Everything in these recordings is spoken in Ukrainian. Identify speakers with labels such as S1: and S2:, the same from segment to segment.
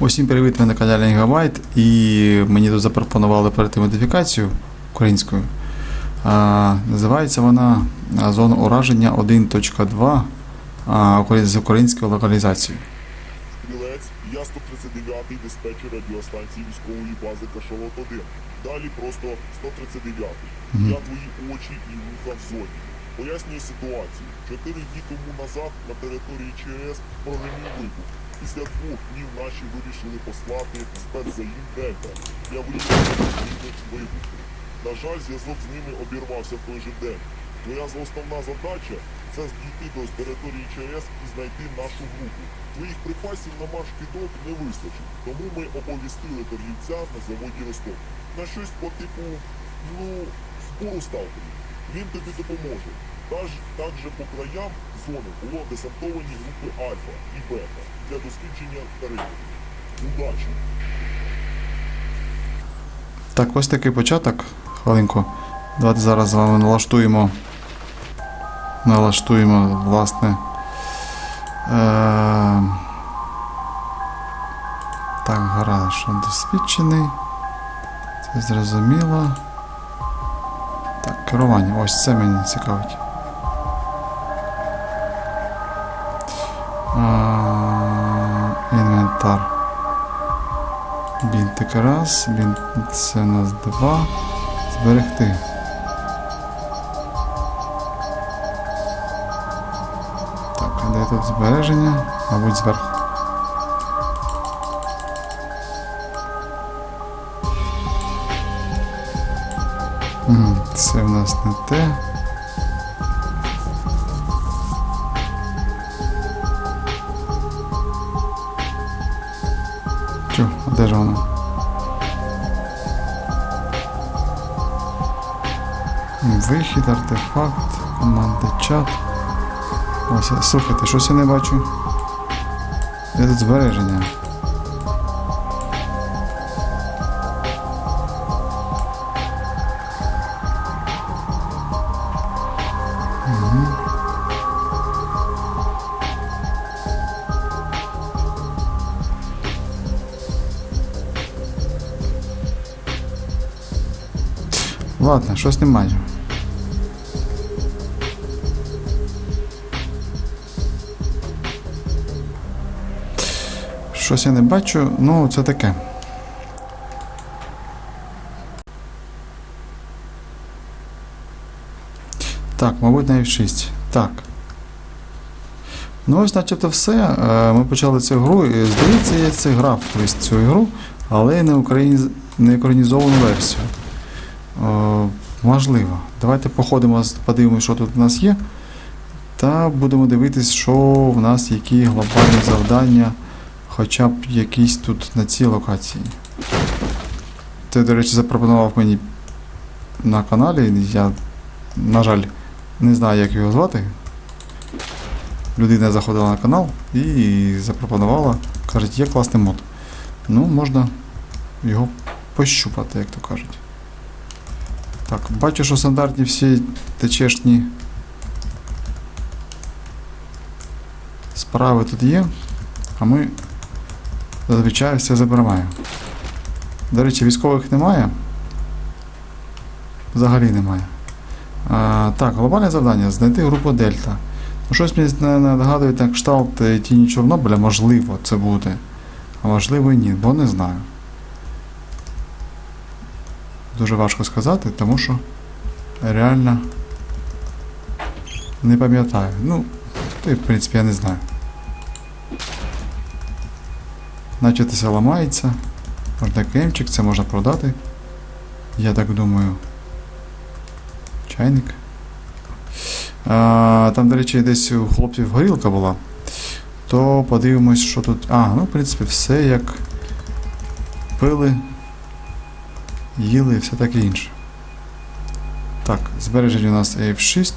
S1: Усім привіт, ви на каналі Гігабайт і мені тут запропонували перейти модифікацію українською. А, називається вона Зона ураження 1.2 а, з українською локалізацією.
S2: Стрілець, я 139-й диспетчер радіостанції військової бази Кашалот 1. Далі просто 139-й.
S1: Мгм.
S2: Я твої очі і вуха в зоні. Пояснюю ситуацію. Чотири дні тому назад на території ЧАЕС прогремів вибух. Після двох днів наші вирішили послати спецзагін Дельта для виявлення вибуху. На жаль, зв'язок з ними обірвався в той же день. Твоя основна задача це дійти до території ЧАЕС і знайти нашу групу. Твоїх припасів на марш кидок не вистачить, тому ми оповістили торгівця на заводі Ростов. На щось по типу, ну, збору сталкерів. Він тобі допоможе. Також по краям зони було десантовані групи Альфа і Бета для дослідження тарифів. Удачі!
S1: Так, ось такий початок. Хвилинку. Давайте зараз з вами налаштуємо. Налаштуємо, власне. Е- так, гаразд, що досвідчений. Це зрозуміло. Так, керування. Ось це мені цікавить. Інвентар. Бінтик раз, бінт це у нас два. Зберегти. Так, а де тут збереження? Мабуть, зверху. Це в нас не те. Чу, а де ж воно? Вихід, артефакт, команди чат. Ось, слухайте, щось я не бачу. Де тут збереження? Ладно, щось немає. Щось я не бачу, ну це таке. Так, мабуть, на F6. Так. Ну ось начебто все. Е, Ми почали цю гру. Здається, я це грав колись цю ігру, але не українізовану версію. Е, можливо. Давайте походимо, подивимося, що тут у нас є. Та будемо дивитись, що в нас які глобальні завдання, хоча б якісь тут на цій локації. Ти, до речі, запропонував мені на каналі. Я, на жаль, не знаю, як його звати. Людина заходила на канал і запропонувала, кажуть, є класний мод. Ну, можна його пощупати, як то кажуть. Так, бачу, що стандартні всі течешні справи тут є, а ми зазвичай все забираємо. До речі, військових немає. Взагалі немає. А, так, глобальне завдання знайти групу Дельта. Ну, щось мені на- на- нагадує на кшталт е, тіні Чорнобиля, можливо, це буде. А можливо і ні, бо не знаю. Дуже важко сказати, тому що реально не пам'ятаю. Ну, то в принципі я не знаю. Це ламається. Можна кемчик, це можна продати. Я так думаю. Чайник. А, там, до речі, десь у хлопців горілка була. То подивимось, що тут. А, ну, в принципі, все як пили, їли і все таке інше. Так, збереження у нас F6.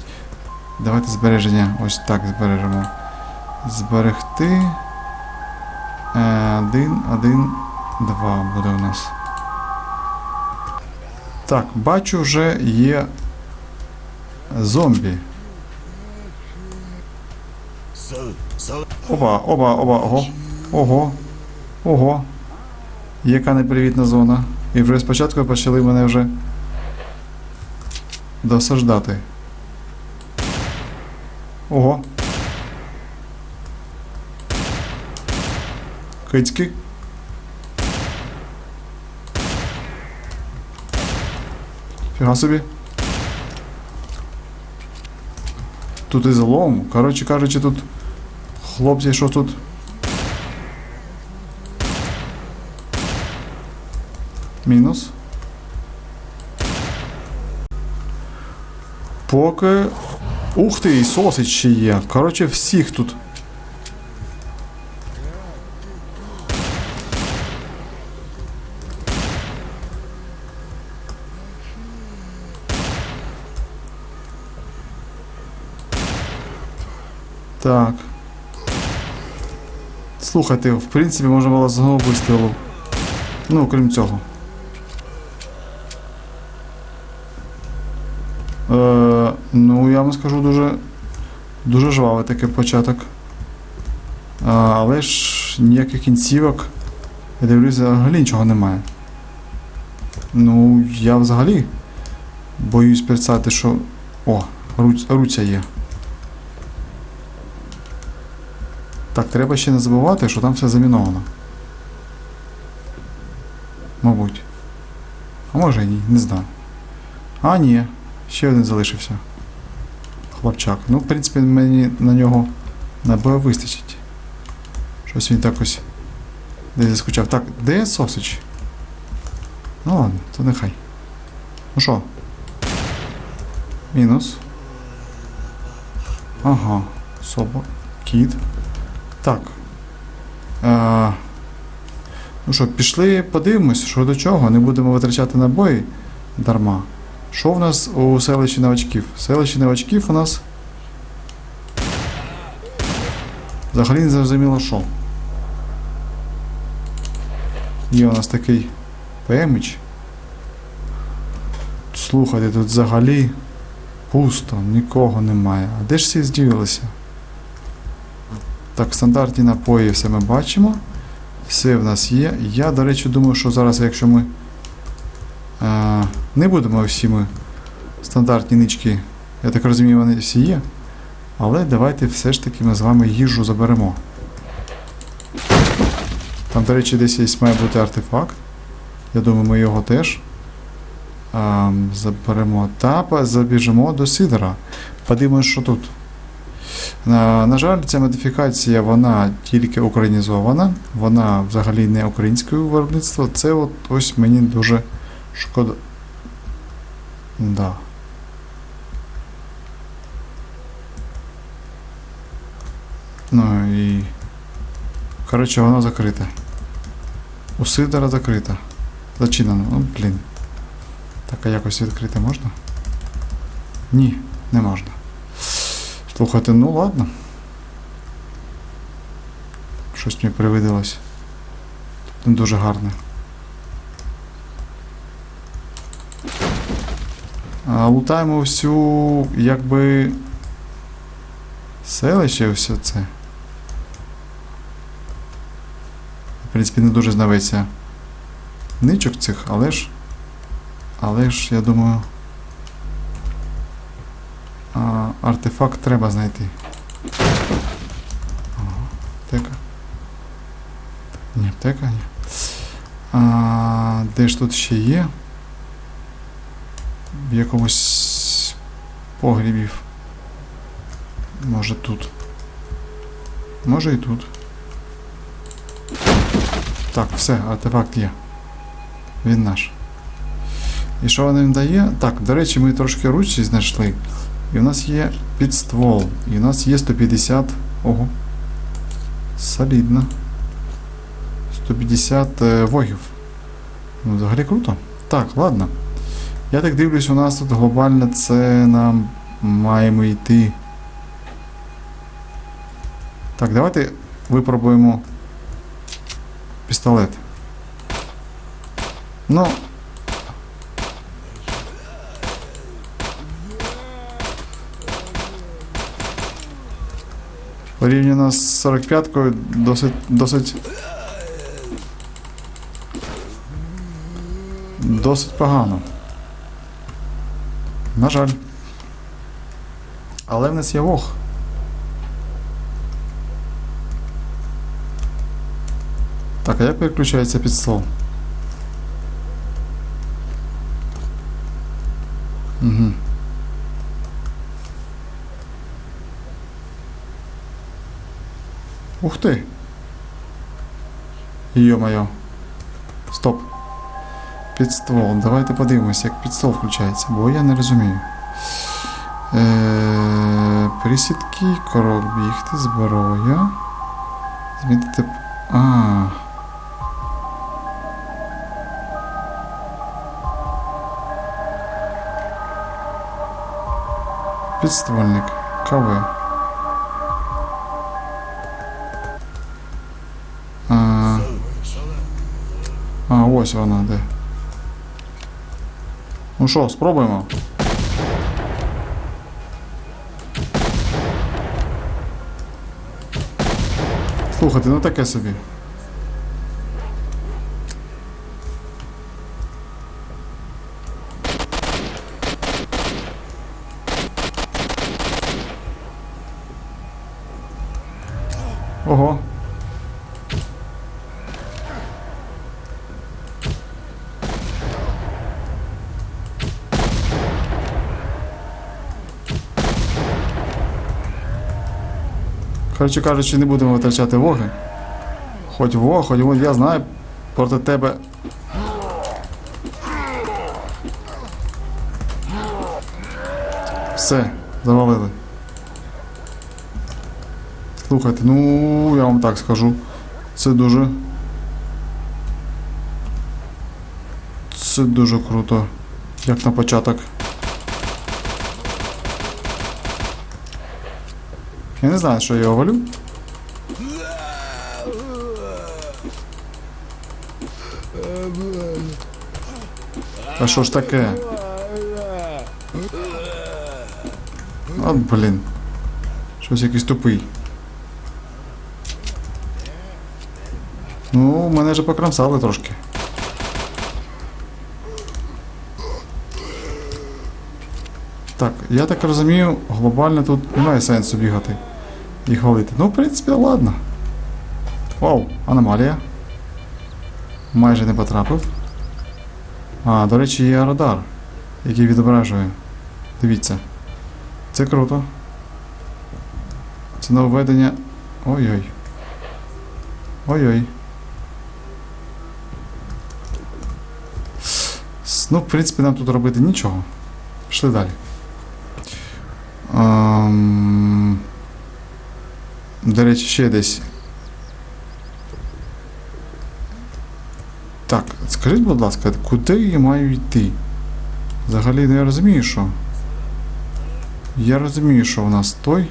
S1: Давайте збереження ось так збережемо. Зберегти. Е, Один, один, два буде у нас. Так, бачу, вже є зомбі. Оба, оба, оба, ого. Ого. Ого. Яка непривітна зона. І вже спочатку почали мене вже досаждати. Ого. Кицьки. Фіга собі. Тут і залом. Коротше кажучи, тут хлопці, що тут? Мінус. Поки. Ух ти, і сосич ще є. Коротше, всіх тут. Так. Слухайте, в принципі, можна було з одного вистрілу. Ну, крім цього. Е, ну, я вам скажу дуже. Дуже жвавий такий початок. А, але ж ніяких кінцівок. Я дивлюся, взагалі нічого немає. Ну, я взагалі боюсь представити, що. О, руця є. Так, треба ще не забувати, що там все заміновано. Мабуть. А може і ні, не знаю. А, ні. Ще один залишився. Хлопчак. Ну, в принципі, мені на нього набою вистачить. Щось він так ось десь заскучав. Так, де сосич? Ну ладно, то нехай. Ну що? Мінус. Ага. Собак. Кіт. Так. Е, ну що, пішли, подивимось, що до чого. Не будемо витрачати набої дарма. Що в нас у селищі новачків? В селищі новачків у нас. Взагалі не зрозуміло що. Є у нас такий ПМич. Слухайте, тут взагалі пусто, нікого немає. А де ж всі зділилися? Так, стандартні напої все ми бачимо. Все в нас є. Я, до речі, думаю, що зараз, якщо ми не будемо всі ми стандартні нички, я так розумію, вони всі є. Але давайте все ж таки ми з вами їжу заберемо. Там, до речі, десь є має бути артефакт. Я думаю, ми його теж е, заберемо. Та забіжимо до Сидора. Подивимось, що тут. На, на жаль, ця модифікація вона тільки українізована, вона взагалі не українського виробництва. Це от ось мені дуже шкода. Да. Ну і. Коротше, воно закрите. У Сидора закрите. Зачинено. Ну, блін. Так, а якось відкрити можна? Ні, не можна. Слухайте, ну ладно. Щось мені привиділось. Не дуже гарне. Лутаємо всю, якби. Селище все це. В принципі, не дуже знаветься ничок цих, але ж. Але ж, я думаю. А, артефакт треба знайти. Ага, аптека. Ні, аптека, ні. А, де ж тут ще є? В якомусь погрібів. Може тут. Може і тут. Так, все, артефакт є. Він наш. І що він дає? Так, до речі, ми трошки ручці знайшли. І у нас є підствол. І у нас є 150. Ого. Солідно. 150 е, вогів. Ну, взагалі круто. Так, ладно. Я так дивлюсь, у нас тут глобально це нам маємо йти. Так, давайте випробуємо пістолет. Ну. Порівняно з 45-кою досить досить. Досить погано. На жаль. Але в нас є вог. Так, а як переключається під стол? Угу. Ух ти! Йо-моє. Стоп. Під ствол. Давайте подивимось, як під стол включається, бо я не розумію. Е, присідки, крок бігти, зброя. Змінити. А. Підствольник. КВ. А, а, ось вона де. Ну що, спробуємо? Слухайте, ну таке собі. Ого. Коротше кажучи, не будемо витрачати воги. Хоч вог, хоч вог, я знаю проти тебе. Все, завалили. Слухайте, ну я вам так скажу. Це дуже. Це дуже круто. Як на початок. Я не знаю, що я його валю. А що ж таке? От, блін. Щось якийсь тупий. Ну, мене вже покромсали трошки. Так, я так розумію, глобально тут немає сенсу бігати і хвалити. Ну, в принципі, ладно. Вау, аномалія. Майже не потрапив. А, до речі, є радар, який відображує. Дивіться. Це круто. Це нововведення. Ой-ой. Ой-ой. Ну, в принципі, нам тут робити нічого. Пішли далі. Ем, До речі, ще десь. Так, скажіть, будь ласка, куди я маю йти? Взагалі не розумію, що. Я розумію, що в нас той.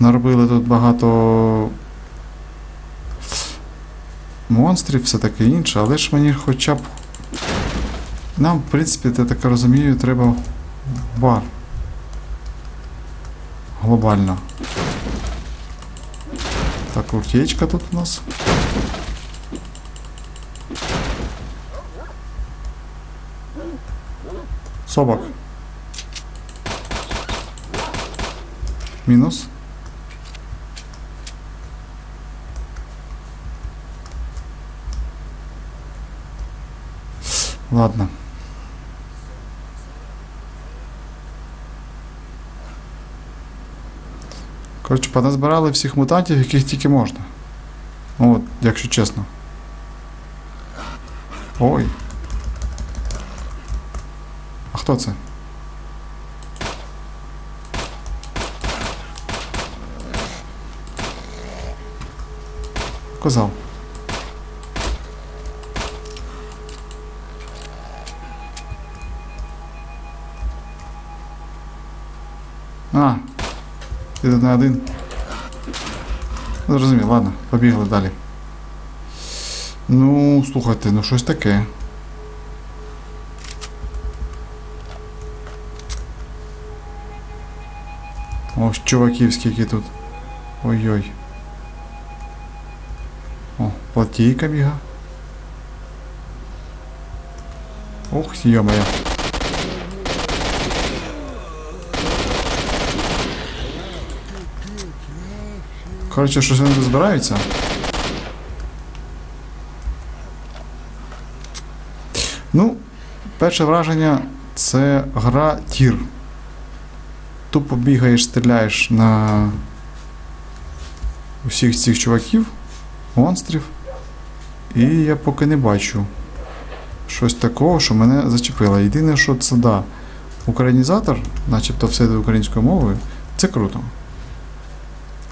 S1: Наробили тут багато монстрів, все таке інше, але ж мені хоча б. Нам, в принципі, я так розумію, треба бар. Глобально. Так, утечка тут у нас. Собак. Мінус. Ладно. Коротше, поназбирали всіх мутантів, яких тільки можна. Ну, От, якщо чесно. Ой. А хто це? Казав. Ти не один. Ну, Зрозумів, ладно, побігли далі. Ну, слухайте, ну щось таке. Ось чуваків скільки тут. Ой-ой. О, платійка біга. Ох, йо-моє. Коротше, щось вони тут збираються. Ну, перше враження це гра тір. Тупо бігаєш, стріляєш на усіх цих чуваків, монстрів. І я поки не бачу щось такого, що мене зачепило. Єдине, що це да, українізатор, начебто все йде українською мовою, це круто.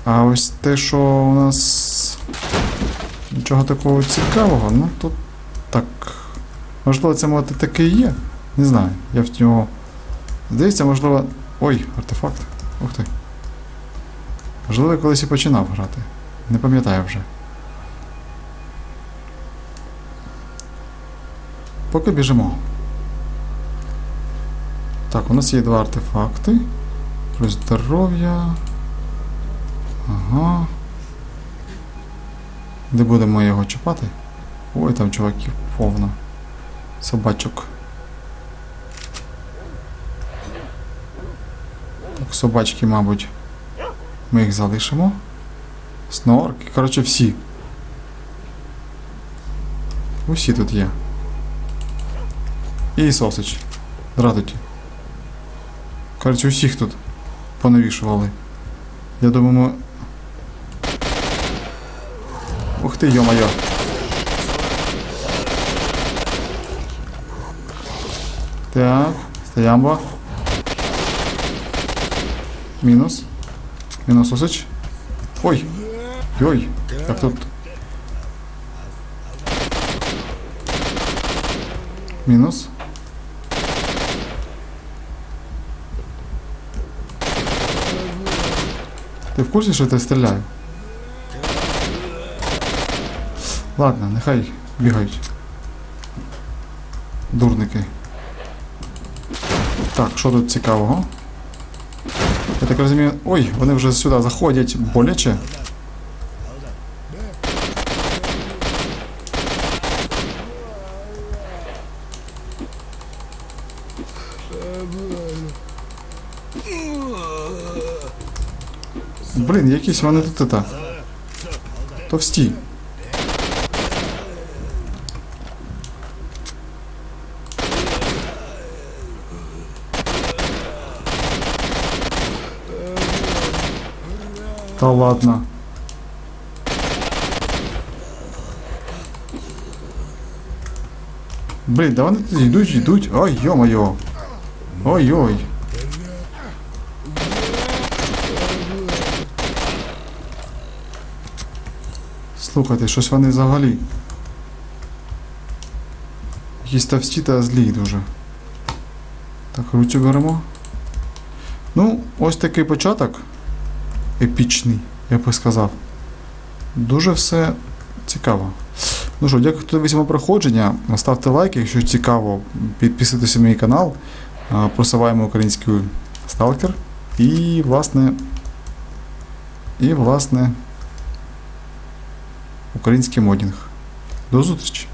S1: А ось те, що у нас нічого такого цікавого, ну то так. Можливо, це може таке і є. Не знаю. Я в нього. Здається, можливо. Ой, артефакт. Ух ти. Можливо, я колись і починав грати. Не пам'ятаю вже. Поки біжимо. Так, у нас є два артефакти. Плюс здоров'я. Ага. Де будемо його чіпати? Ой, там чуваків повно. Собачок. Так, собачки, мабуть. Ми їх залишимо. Снорки. Коротше, всі. Усі тут є. І сосич. Здравствуйте. Коротше, усіх тут понавішували. Я думаю, ми... Ух ти, йо-моє. Так, стоямба. Мінус. Мінус усич. Ой. Йой. Як тут. Мінус. Ти в курсі, що я тебе Ладно, нехай бігають. Дурники. Так, що тут цікавого? Я так розумію. Ой, вони вже сюди заходять боляче. Блін, якісь вони тут это. Товсті. Та ладно. Блін, да вони тут йдуть, йдуть. Ой, йо-моє. Ой-ой. Слухайте, щось вони взагалі. Якісь товсті та злі дуже. Так, руцю беремо. Ну, ось такий початок. Епічний, я би сказав. Дуже все цікаво. Ну що, дякую, хто моє проходження. Ставте лайки, якщо цікаво, підписуйтесь на мій канал. Просуваємо український сталкер. І, власне. І, власне. Український модінг. До зустрічі!